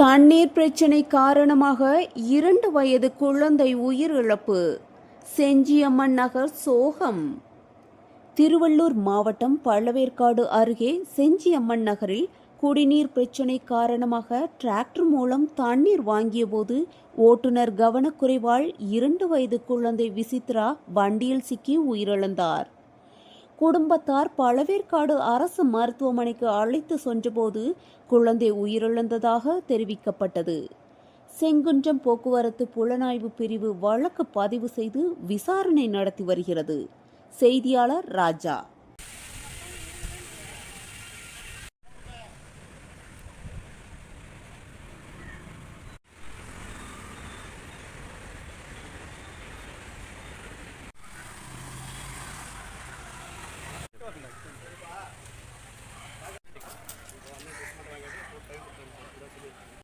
தண்ணீர் பிரச்சினை காரணமாக இரண்டு வயது குழந்தை உயிரிழப்பு. செஞ்சியம்மன் நகர் சோகம். திருவள்ளூர் மாவட்டம் பழவேற்காடு அருகே செஞ்சியம்மன் நகரில் குடிநீர் பிரச்சினை காரணமாக டிராக்டர் மூலம் தண்ணீர் வாங்கியபோது ஓட்டுநர் கவனக்குறைவால் இரண்டு வயது குழந்தை விசித்ரா வண்டியில் சிக்கி உயிரிழந்தார். குடும்பத்தார் பழவேற்காடு அரசு மருத்துவமனைக்கு அழைத்து சென்றபோது குழந்தை உயிரிழந்ததாக தெரிவிக்கப்பட்டது. செங்குன்றம் போக்குவரத்து புலனாய்வு பிரிவு வழக்கு பதிவு செய்து விசாரணை நடத்தி வருகிறது. செய்தியாளர் ராஜா.